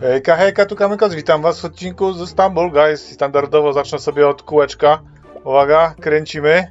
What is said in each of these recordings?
Hejka, hejka, tu Kamykos, witam was w odcinku z Istanbul, guys. Standardowo zacznę sobie od kółeczka. Uwaga, kręcimy.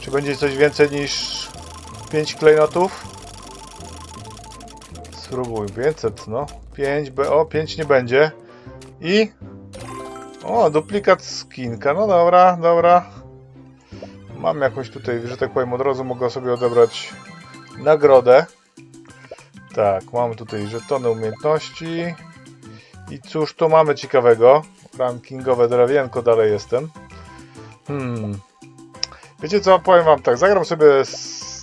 Czy będzie coś więcej niż 5 klejnotów? Spróbuj, 500, no. 5, b- o, 5 nie będzie. I... O, duplikat skinka, no dobra, dobra. Mam jakąś tutaj, że tak powiem, od razu mogę sobie odebrać nagrodę. Tak, mamy tutaj żetony umiejętności. I cóż tu mamy ciekawego? Rankingowe drewienko dalej jestem. Hmm. Wiecie co, powiem wam tak, zagram sobie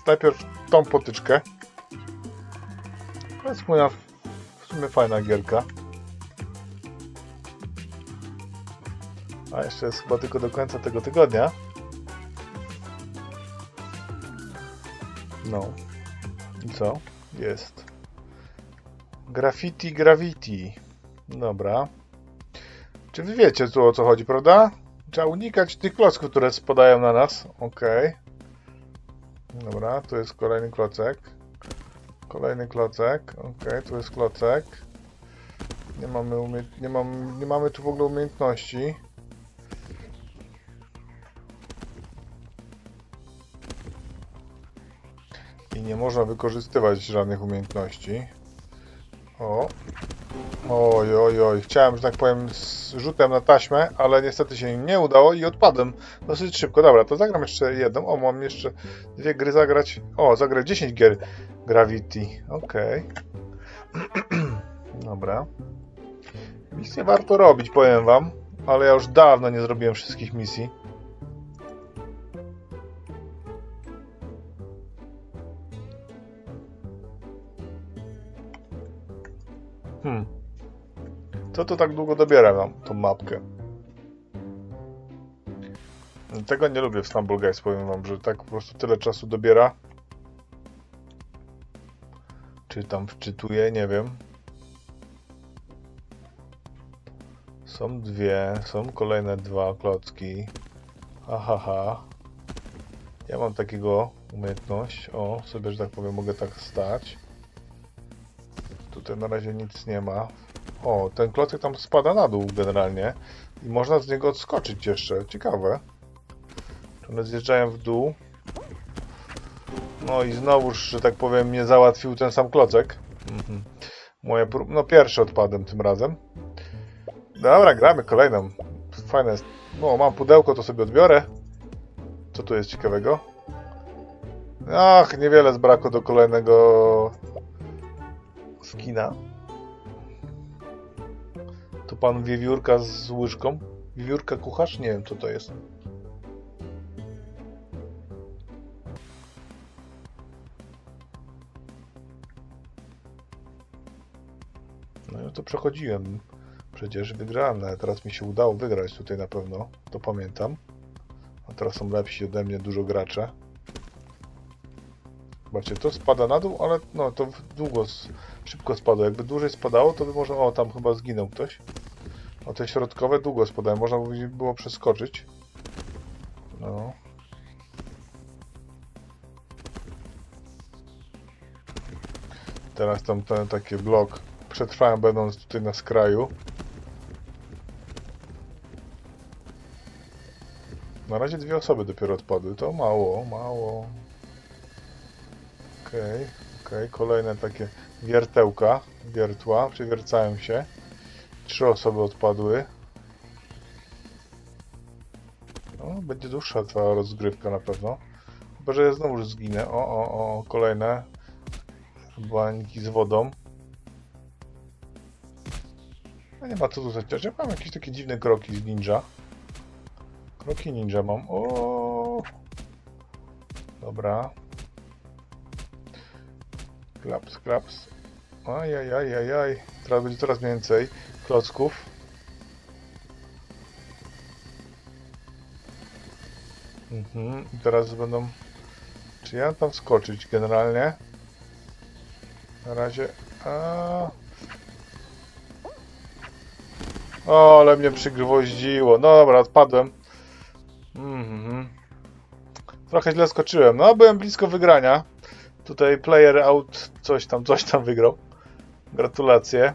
najpierw tą potyczkę. To jest moja w sumie fajna gierka. A jeszcze jest chyba tylko do końca tego tygodnia. No. I co? Jest. Graffiti, gravity. Dobra. Czy wy wiecie tu o co chodzi, prawda? Trzeba unikać tych klocków, które spadają na nas. Okej. Dobra, tu jest kolejny klocek. Kolejny klocek. Okej, tu jest klocek. Nie mamy, nie, mam... nie mamy tu w ogóle umiejętności. I nie można wykorzystywać żadnych umiejętności. O. Oj, oj, oj. Chciałem, że tak powiem, z rzutem na taśmę, ale niestety się nie udało i odpadłem dosyć szybko. Dobra, to zagram jeszcze jedną. O, mam jeszcze dwie gry zagrać. O, zagrać 10 gier Gravity. Okej. Dobra. Misję warto robić, powiem wam. Ale ja już dawno nie zrobiłem wszystkich misji. Co to tak długo dobiera nam tą mapkę? Tego nie lubię w Stumble Guys, powiem wam, że tak po prostu tyle czasu dobiera. Czy tam wczytuje, nie wiem. Są dwie, są kolejne dwa klocki. Ahaha. Ja mam takiego umiejętność. O, sobie, że tak powiem, mogę tak stać. Tutaj na razie nic nie ma. O, ten klocek tam spada na dół generalnie. I można z niego odskoczyć jeszcze. Ciekawe. One zjeżdżają w dół. No i znowuż, że tak powiem, mnie załatwił ten sam klocek. Mhm. Moje prób... No pierwszy odpadłem tym razem. Dobra, gramy kolejną. Fajne jest. No, mam pudełko, to sobie odbiorę. Co tu jest ciekawego? Ach, niewiele zbrakło do kolejnego skina. To pan wiewiórka z łyżką. Wiewiórka kucharz? Nie wiem co to jest. No ja to przechodziłem. Przecież wygrałem, ale teraz mi się udało wygrać tutaj na pewno. To pamiętam. A teraz są lepsi ode mnie dużo gracze. Zobaczcie, to spada na dół, ale no to długo, szybko spadło. Jakby dłużej spadało, to by może... O, tam chyba zginął ktoś. O, te środkowe długo spadają. Można by było przeskoczyć. No. Teraz tam ten taki blok przetrwałem będąc tutaj na skraju. Na razie dwie osoby dopiero odpadły. To mało, mało. Okej, okej. Kolejne takie wiertełka, wiertła, przewiercają się. Trzy osoby odpadły. No, będzie dłuższa ta rozgrywka na pewno. Chyba, że ja znowu zginę. O, o, o, kolejne bańki z wodą. No nie ma co tu zaciąć. Ja mam jakieś takie dziwne kroki z ninja. Kroki ninja mam. O. Dobra. Klaps, klaps. Ajajajajaj. Teraz będzie coraz więcej klocków. Mhm. Teraz będą... Czy ja tam skoczyć generalnie? Na razie... A... O, ale mnie przygwoździło. No dobra, odpadłem. Mhm. Trochę źle skoczyłem. No, byłem blisko wygrania. Tutaj player out coś tam, coś tam wygrał. Gratulacje.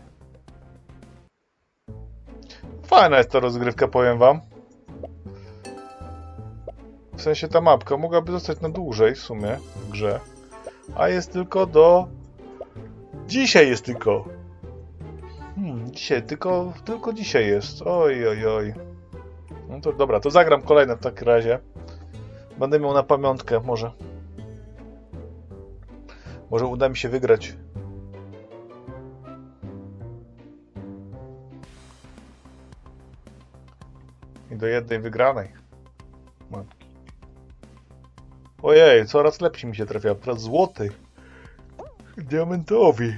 Fajna jest ta rozgrywka, powiem wam. W sensie ta mapka mogłaby zostać na dłużej w sumie w grze. A jest tylko do... Dzisiaj jest tylko. Hmm, dzisiaj, tylko, tylko dzisiaj jest. Oj, oj, oj. No to dobra, to zagram kolejne w takim razie. Będę miał na pamiątkę może. Może uda mi się wygrać. Do jednej wygranej. Matki. Ojej, coraz lepsi mi się trafia. Teraz złoty. Diamentowi.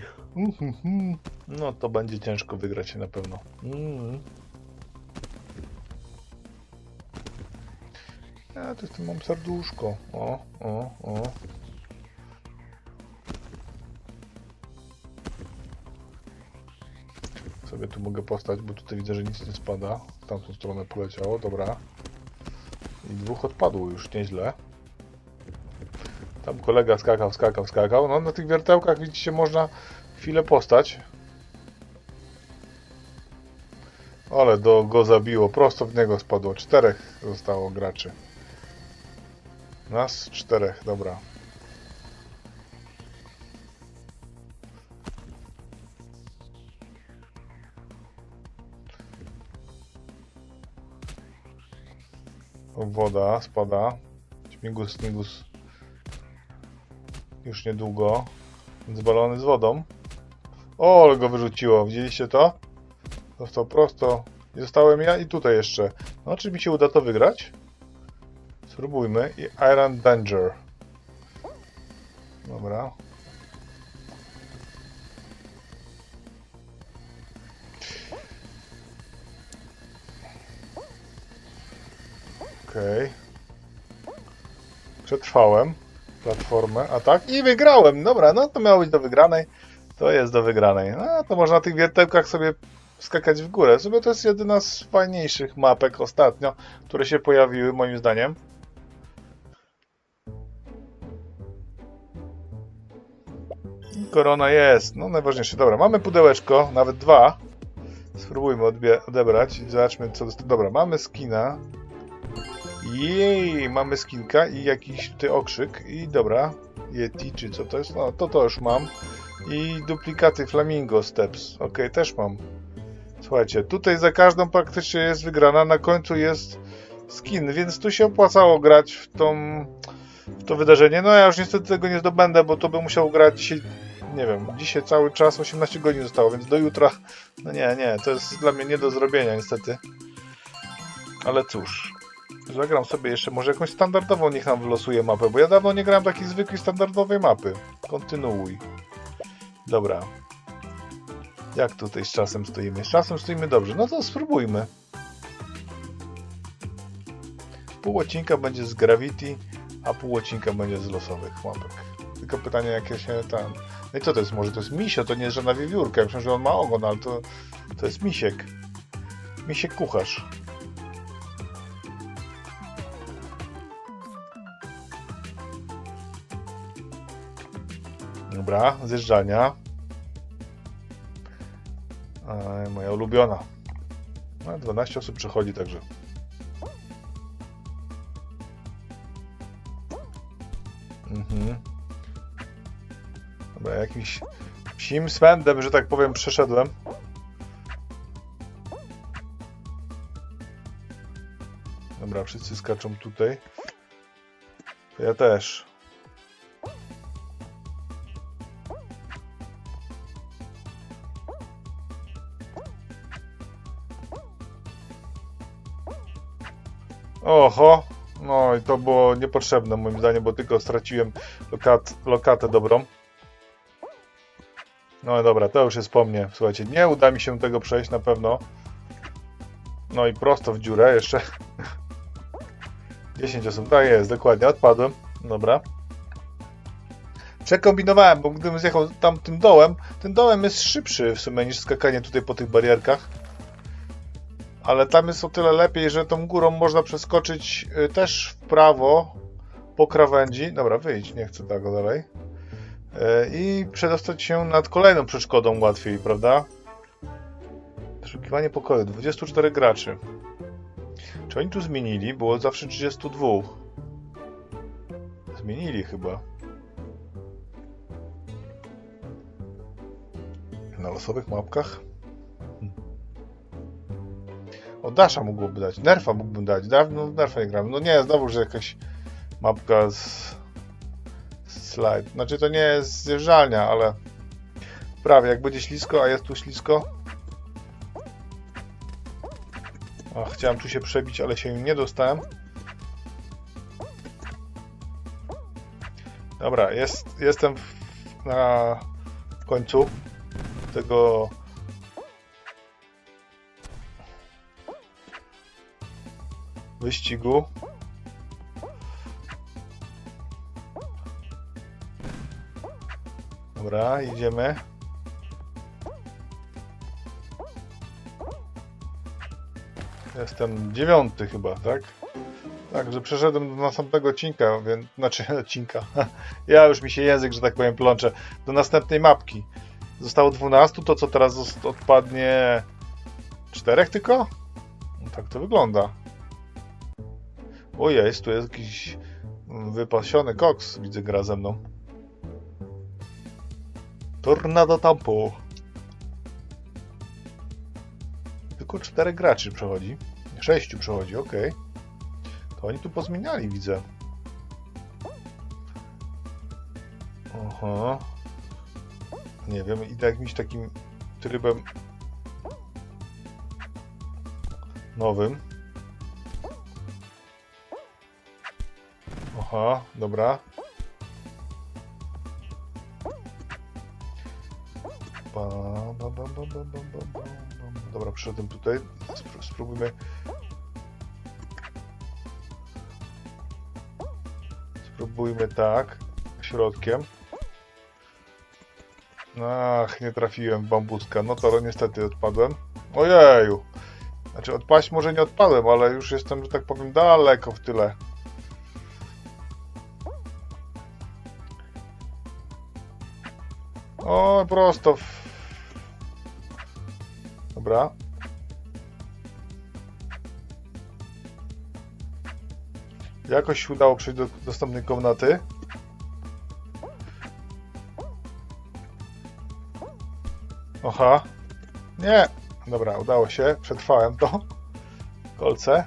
No to będzie ciężko wygrać na pewno. Mm. Tym mam serduszko. O, o, o. Sobie tu mogę postać, bo tutaj widzę, że nic nie spada. W tamtą stronę poleciało, dobra. I dwóch odpadło już, nieźle. Tam kolega skakał, skakał, skakał. No na tych wiertełkach widzicie, można chwilę postać. Ale do, go zabiło, prosto w niego spadło. Czterech zostało graczy. Nas czterech, dobra. Woda spada. Śmigus, śmigus. Już niedługo. Więc balony z wodą. O, ale go wyrzuciło. Widzieliście to? Został prosto. I Zostałem ja i tutaj jeszcze. No, czy mi się uda to wygrać? Spróbujmy. I Iron Danger. Dobra. Okej. Przetrwałem platformę, a tak i wygrałem. Dobra, no to miało być do wygranej. To jest do wygranej. No to można na tych wiertełkach sobie skakać w górę. Sobie to jest jedyna z fajniejszych mapek ostatnio, które się pojawiły moim zdaniem. Korona jest. No najważniejsze. Dobra, mamy pudełeczko, nawet dwa. Spróbujmy odebrać i zobaczmy co Dobra, mamy skina. Jej, mamy skinka i jakiś tutaj okrzyk. I dobra, Yeti czy co to jest? No to to już mam. I duplikaty Flamingo Steps. Ok, też mam. Słuchajcie, tutaj za każdą praktycznie jest wygrana, na końcu jest skin, więc tu się opłacało grać w, tą, w to wydarzenie. No ja już niestety tego nie zdobędę, bo to bym musiał grać dzisiaj, nie wiem, dzisiaj cały czas 18 godzin zostało, więc do jutra, no nie, nie, to jest dla mnie nie do zrobienia niestety. Ale cóż, zagram sobie jeszcze może jakąś standardową, niech nam wylosuje mapę, bo ja dawno nie grałem takiej zwykłej standardowej mapy. Kontynuuj. Dobra. Jak tutaj z czasem stoimy? Z czasem stoimy dobrze. No to spróbujmy. Pół odcinka będzie z Gravity, a pół odcinka będzie z losowych mapek. Tylko pytanie, jakie się tam... No i co to jest? Może to jest misio? To nie jest żadna wiewiórka. Ja myślę, że on ma ogon, ale to, to jest misiek. Misiek kucharz. Dobra, zjeżdżania. Ej, moja ulubiona. No, 12 osób przechodzi, także. Mhm. Dobra, jakimś psim swędem, że tak powiem, przeszedłem. Dobra, wszyscy skaczą tutaj. Ja też. Oho, no i to było niepotrzebne moim zdaniem, bo tylko straciłem lokat, lokatę dobrą. No dobra, to już jest po mnie. Słuchajcie, nie uda mi się tego przejść na pewno. No i prosto w dziurę jeszcze. 10 osób, tak jest, dokładnie, odpadłem. Dobra. Przekombinowałem, bo gdybym zjechał tam tym dołem, ten dołem jest szybszy w sumie niż skakanie tutaj po tych barierkach ale tam jest o tyle lepiej, że tą górą można przeskoczyć y, też w prawo po krawędzi. Dobra, wyjdź, nie chcę tego dalej. Y, I przedostać się nad kolejną przeszkodą łatwiej, prawda? Przeszukiwanie pokoju. 24 graczy. Czy oni tu zmienili? Było zawsze 32. Zmienili chyba. Na losowych mapkach? O, Dasha mógłby dać. Nerfa mógłbym dać. Dawno Nerfa nie grałem. No nie, znowu, że jakaś mapka z... Slide. Znaczy to nie jest zjeżdżalnia, ale... Prawie, jak będzie ślisko, a jest tu ślisko. O, chciałem tu się przebić, ale się nie dostałem. Dobra, jest, jestem w, na końcu tego wyścigu. Dobra, idziemy. Jestem dziewiąty chyba, tak? Także przeszedłem do następnego odcinka, więc, znaczy odcinka. Ja już mi się język, że tak powiem, plączę. Do następnej mapki. Zostało 12, to co teraz odpadnie? Czterech tylko? No, tak to wygląda. O jest, tu jest jakiś mm, wypasiony koks, widzę, gra ze mną. Tornado Tampo. Tylko czterech graczy przechodzi. Sześciu przechodzi, ok. To oni tu pozmieniali, widzę. Aha. Nie wiem, idę jakimś takim trybem nowym. Aha, dobra. Ba, ba, ba, ba, ba, ba, ba. Dobra, przyszedłem tutaj. Spróbujmy. Spróbujmy tak. Środkiem. Ach, nie trafiłem w bambuska. No to niestety odpadłem. Ojeju. Znaczy odpaść może nie odpadłem, ale już jestem, że tak powiem, daleko w tyle. O, prosto. W... Dobra. Jakoś się udało przejść do dostępnej komnaty. Oha. Nie. Dobra, udało się. Przetrwałem to. Kolce.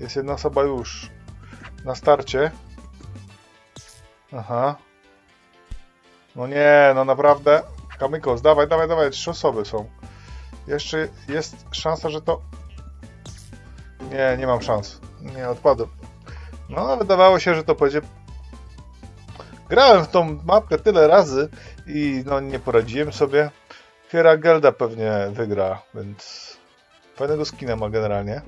Jest jedna osoba już na starcie. Aha. No nie, no naprawdę. Kamykos, dawaj, dawaj, dawaj. Trzy osoby są. Jeszcze jest szansa, że to... Nie, nie mam szans. Nie, odpadłem. No, wydawało się, że to będzie... Grałem w tą mapkę tyle razy i no nie poradziłem sobie. Fiera Gelda pewnie wygra, więc fajnego skina ma generalnie.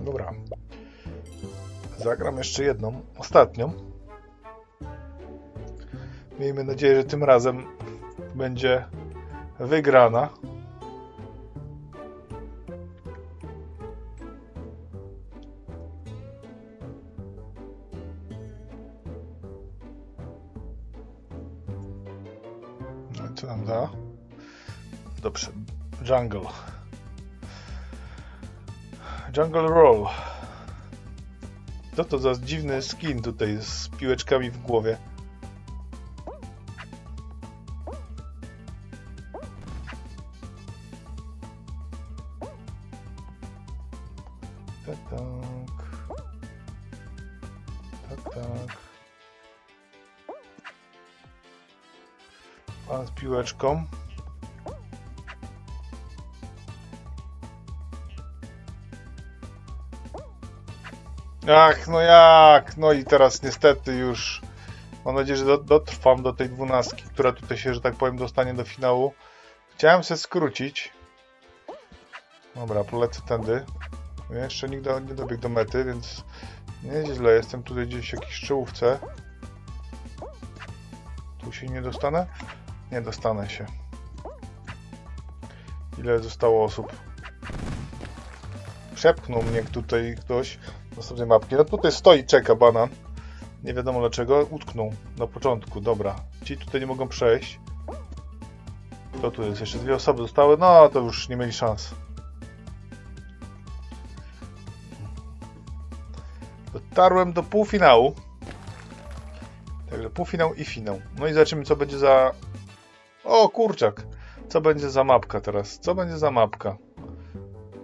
Dobra. Zagram jeszcze jedną, ostatnią. Miejmy nadzieję, że tym razem będzie wygrana. No i co nam da? Dobrze. Jungle. Jungle Roll. Co to za dziwny skin tutaj z piłeczkami w głowie? Piłeczką. Ach, no jak? No i teraz niestety już mam nadzieję, że do, dotrwam do tej dwunastki, która tutaj się, że tak powiem, dostanie do finału. Chciałem się skrócić. Dobra, polecę tędy. Jeszcze nigdy nie dobiegł do mety, więc nieźle. Jestem tutaj gdzieś w jakiejś czołówce. Tu się nie dostanę? Nie dostanę się. Ile zostało osób? Przepchnął mnie tutaj ktoś do następnej mapki. No tutaj stoi, czeka banan. Nie wiadomo dlaczego. Utknął na początku. Dobra. Ci tutaj nie mogą przejść. Kto tu jest? Jeszcze dwie osoby zostały. No, to już nie mieli szans. Dotarłem do półfinału. Także półfinał i finał. No i zobaczymy, co będzie za... O, kurczak! Co będzie za mapka teraz? Co będzie za mapka?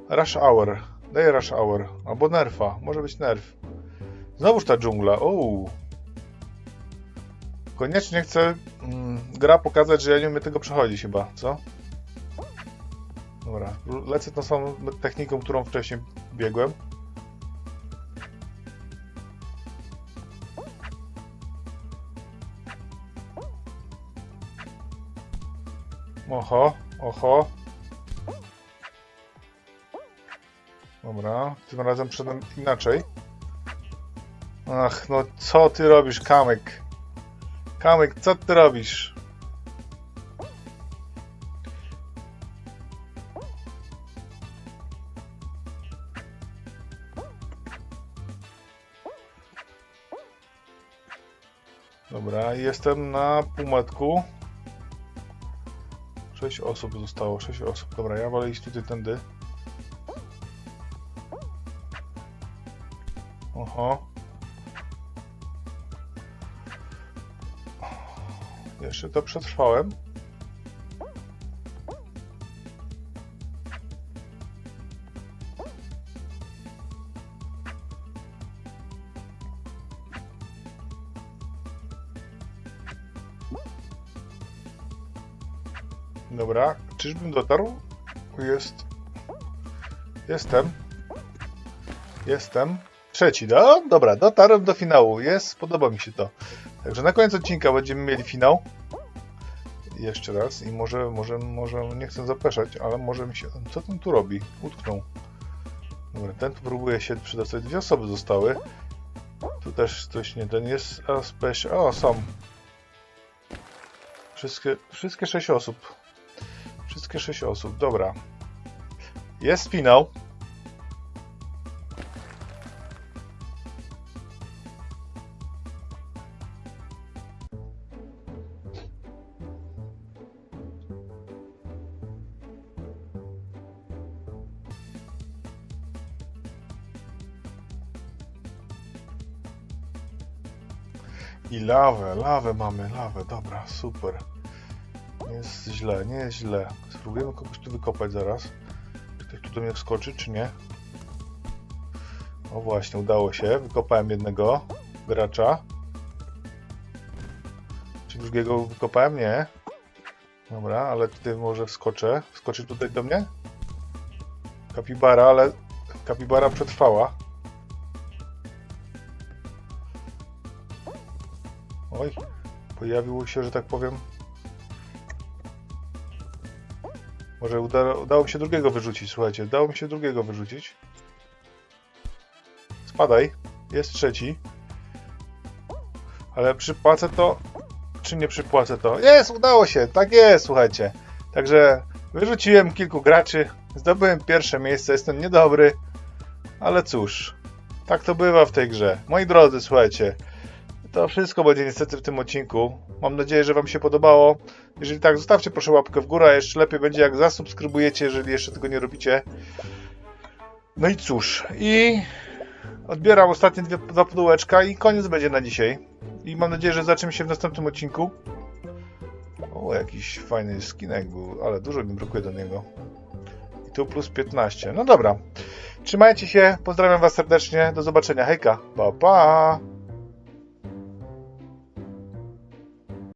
Rush Hour. Daj Rush Hour. Albo Nerfa. Może być Nerf. Znowuż ta dżungla. Ouu. Koniecznie chcę mm, gra pokazać, że ja nie umiem tego przechodzić chyba, co? Dobra, lecę tą samą techniką, którą wcześniej biegłem. Oho, oho. Dobra, tym razem przedem inaczej. Ach, no co ty robisz, Kamek? Kamek, co ty robisz? Dobra, jestem na półmetku. 6 osób zostało, 6 osób. Dobra, ja wolę iść tutaj tędy. Oho. Jeszcze to przetrwałem. Czyżbym dotarł? Jest. Jestem. Jestem. Trzeci, no? Dobra, dotarłem do finału. Jest, podoba mi się to. Także na koniec odcinka będziemy mieli finał. Jeszcze raz i może, może, może, nie chcę zapeszać, ale może mi się... Co ten tu robi? Utknął. Dobra, ten tu próbuje się przydostać. Dwie osoby zostały. Tu też coś nie, ten jest a special. O, są. Wszystkie, wszystkie sześć osób. Wszystkie sześć osób, dobra. Jest finał. I lawę, lawę mamy, lawę, dobra, super. Jest źle, nie jest źle. Spróbujemy kogoś tu wykopać zaraz. Czy ktoś tu do mnie wskoczy, czy nie? O właśnie, udało się. Wykopałem jednego gracza. Czy drugiego wykopałem? Nie. Dobra, ale tutaj może wskoczę. Wskoczy tutaj do mnie? Kapibara, ale kapibara przetrwała. Oj, pojawiło się, że tak powiem. Może uda, udało mi się drugiego wyrzucić, słuchajcie. Udało mi się drugiego wyrzucić. Spadaj. Jest trzeci. Ale przypłacę to, czy nie przypłacę to? Jest, udało się. Tak jest, słuchajcie. Także wyrzuciłem kilku graczy. Zdobyłem pierwsze miejsce. Jestem niedobry. Ale cóż. Tak to bywa w tej grze. Moi drodzy, słuchajcie. To wszystko będzie niestety w tym odcinku. Mam nadzieję, że Wam się podobało. Jeżeli tak, zostawcie proszę łapkę w górę, a jeszcze lepiej będzie jak zasubskrybujecie, jeżeli jeszcze tego nie robicie. No i cóż, i odbieram ostatnie dwie, dwa pudełeczka i koniec będzie na dzisiaj. I mam nadzieję, że zobaczymy się w następnym odcinku. O, jakiś fajny skinek był, ale dużo mi brakuje do niego. I tu plus 15. No dobra. Trzymajcie się, pozdrawiam Was serdecznie, do zobaczenia, hejka, pa pa!